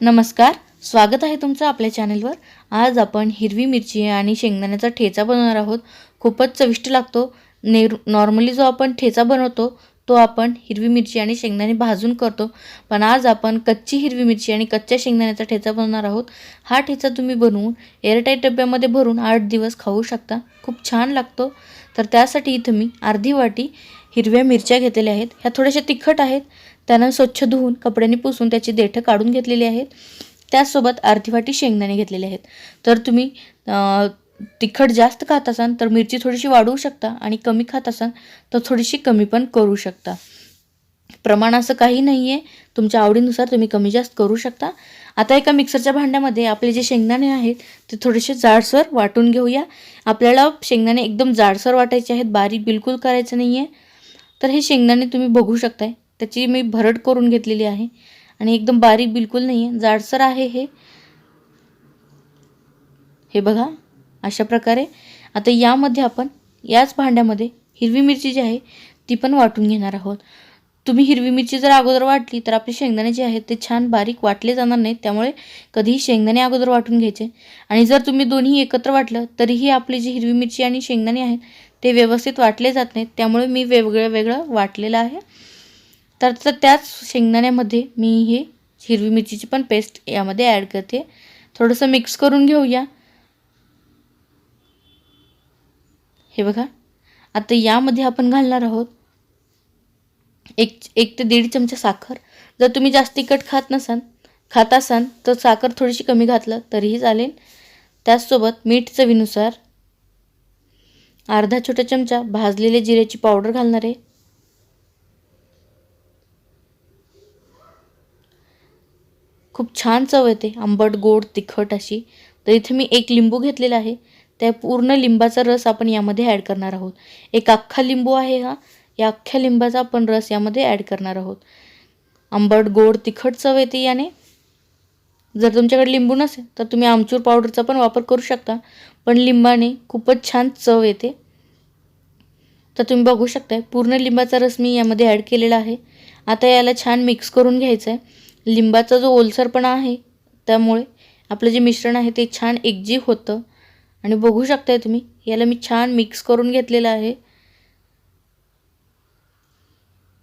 नमस्कार स्वागत आहे तुमचं आपल्या चॅनलवर. आज आपण हिरवी मिरची आणि शेंगदाण्याचा ठेचा बनवणार आहोत. खूपच चविष्ट लागतो. नेर नॉर्मली जो आपण ठेचा बनवतो तो आपण हिरवी मिरची आणि शेंगदाणे भाजून करतो. पण आज आपण कच्ची हिरवी मिरची आणि कच्च्या शेंगदाण्याचा ठेचा बनवणार आहोत. हा ठेचा तुम्ही बनवून एअरटाईट डब्यामध्ये भरून आठ दिवस खाऊ शकता. खूप छान लागतो. तर त्यासाठी इथं मी अर्धी वाटी हिरव्या मिरच्या घेतलेल्या आहेत. ह्या थोड्याशा तिखट आहेत. त्यांना स्वच्छ धुवून कपड्यांनी पुसून त्याची देठं काढून घेतलेली आहेत. त्याचसोबत अर्धी वाटी शेंगदाणे घेतलेले आहेत. तर तुम्ही तिखट जास्त खात असाल तर मिरची थोडीशी वाढवू शकता आणि कमी खात असाल तर थोडीशी कमी पण करू शकता. प्रमाण असं काही नाही आहे तुमच्या आवडीनुसार तुम्ही कमी जास्त करू शकता. आता एका मिक्सरच्या भांड्यामध्ये आपले जे शेंगदाणे आहेत ते थोडेसे जाडसर वाटून घेऊया. आपल्याला शेंगदाणे एकदम जाडसर वाटायचे आहेत बारीक बिलकुल करायचं नाही आहे तर हे शेंगदाणे तुम्ही बघू शकताय. त्याची मी भरड करून घेतलेली आहे. आणि एकदम बारीक बिलकुल नाही आहे जाडसर आहे हे. हे बघा. अशा प्रकारे. आता यामध्ये आपण याच भांड्यामध्ये हिरवी मिरची जी आहे ती पण वाटून घेणार आहोत. तुम्ही हिरवी मिरची जर अगोदर वाटली तर आपले शेंगदाणे जे आहेत ते छान बारीक वाटले जाणार नाहीत. त्यामुळे कधीही शेंगदाणे अगोदर वाटून घ्यायचे. आणि जर तुम्ही दोन्ही एकत्र वाटलं तरीही आपली जी हिरवी मिरची आणि शेंगदाणे आहेत ते व्यवस्थित वाटले जात नाहीत. त्यामुळे मी वेगळं वेगळं वाटलेलं आहे. तर तर त्याच शेंगदाण्यामध्ये मी हे हिरवी मिरचीची पण पेस्ट यामध्ये ॲड करते. थोडंसं मिक्स करून घेऊया. हे बघा. आता यामध्ये आपण घालणार आहोत एक एक ते दीड चमचा साखर. जर तुम्ही जास्त तिखट खात नसाल खात असाल तर साखर थोडीशी कमी घातलं तरीही चालेल. त्याचसोबत मीठ चवीनुसार अर्धा छोटा चमचा भाजलेले जिऱ्याची पावडर घालणार आहे. खूप छान चव येते. आंबट गोड तिखट अशी. तर इथे मी एक लिंबू घेतलेला आहे. त्या पूर्ण लिंबाचा रस आपण यामध्ये ॲड करणार आहोत. एक अख्खा लिंबू आहे हा. या अख्ख्या लिंबाचा आपण रस यामध्ये ॲड करणार आहोत. आंबट गोड तिखट चव येते याने. जर तुमच्याकडे लिंबू नसेल तर तुम्ही आमचूर पावडरचा पण वापर करू शकता. पण लिंबाने खूपच छान चव येते. तर तुम्ही बघू शकताय पूर्ण लिंबाचा रस मी यामध्ये ॲड केलेला आहे. आता याला छान मिक्स करून घ्यायचं आहे लिंबाचा जो ओलसरपणा आहे त्यामुळे आपलं जे मिश्रण आहे ते छान एकजीव होतं. आणि बघू शकताय तुम्ही याला मी छान मिक्स करून घेतलेलं आहे.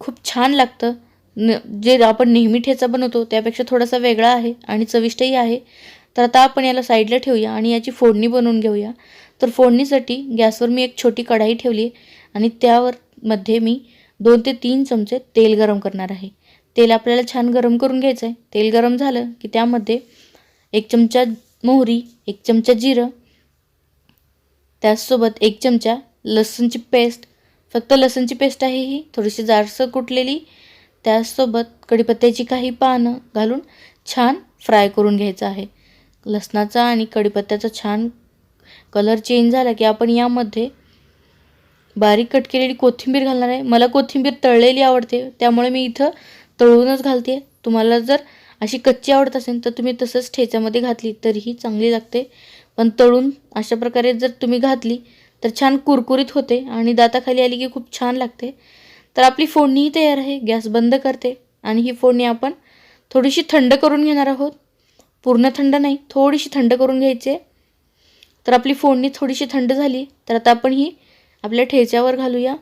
खूप छान लागतं. न जे आपण नेहमी ठेचा बनवतो त्यापेक्षा थोडासा वेगळा आहे आणि चविष्टही आहे. तर आता आपण याला साईडला ठेवूया आणि याची फोडणी बनवून घेऊया. तर फोडणीसाठी गॅसवर मी एक छोटी कढाई ठेवली आहे आणि त्यावर मध्ये मी दोन ते तीन चमचे तेल गरम करणार आहे. तेल आपल्याला छान गरम करून घ्यायचं आहे तेल गरम झालं की त्यामध्ये एक चमचा मोहरी एक चमचा जिरं त्याचसोबत एक चमचा लसूणची पेस्ट. फक्त लसूणची पेस्ट आहे ही. थोडीशी जाडसर कुटलेली. त्याचसोबत कढीपत्त्याची काही पानं घालून छान फ्राय करून घ्यायचं आहे. लसणाचा आणि कढीपत्त्याचा छान कलर चेंज झाला की आपण यामध्ये बारीक कट केलेली कोथिंबीर घालणार आहे. मला कोथिंबीर तळलेली आवडते. त्यामुळे मी इथं तळूनच घालते. तुम्हाला जर अशी कच्ची आवडत असेल तर तुम्ही तसंच ठेच्यामध्ये घातली तरीही चांगली लागते. पण तळून अशा प्रकारे जर तुम्ही घातली तर छान कुरकुरीत होते आणि दाताखाली आली की खूप छान लागते. तर आपली फोडणीही तयार आहे गॅस बंद करते आणि ही फोडणी आपण थोडीशी थंड करून घेणार आहोत. पूर्ण थंड नाही थोडीशी थंड करून घ्यायची तर आपली फोडणी थोडीशी थंड झाली तर आता आपण ही आपल्या ठेच्यावर घालूया.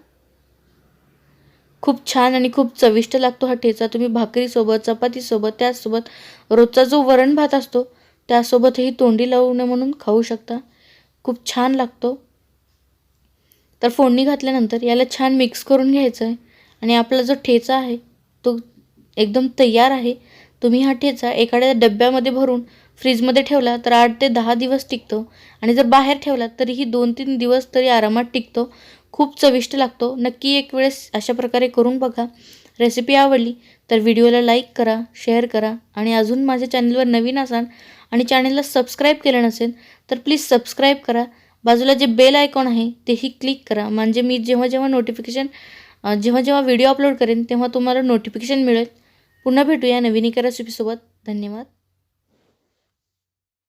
खूप छान आणि खूप चविष्ट लागतो हा ठेचा. तुम्ही भाकरीसोबत चपातीसोबत त्याचसोबत रोजचा जो वरण भात असतो त्यासोबतही तोंडी लावू नये म्हणून खाऊ शकता. खूप छान लागतो. तर फोडणी घातल्यानंतर याला छान मिक्स करून घ्यायचं आहे आणि आपला जो ठेचा आहे तो एकदम तयार आहे. तुम्ही हा ठेचा एखाद्या डब्यामध्ये भरून फ्रीजमध्ये ठेवला तर आठ ते दहा दिवस टिकतो. आणि जर बाहेर ठेवला तरीही दोन तीन दिवस तरी आरामात टिकतो. खूप चविष्ट लागतो. नक्की एक वेळेस अशा प्रकारे करून बघा. रेसिपी आवडली तर व्हिडिओला लाईक करा शेअर करा आणि अजून माझ्या चॅनलवर नवीन असाल आणि चॅनलला सबस्क्राईब केलं नसेल तर प्लीज सबस्क्राईब करा. बाजूला जे बेल आयकॉन आहे तेही क्लिक करा. म्हणजे मी जेव्हा जेव्हा नोटिफिकेशन जेव्हा जेव्हा व्हिडिओ अपलोड करेन तेव्हा तुम्हाला नोटिफिकेशन मिळेल. पुन्हा भेटूया नवीन एका रेसिपीसोबत धन्यवाद.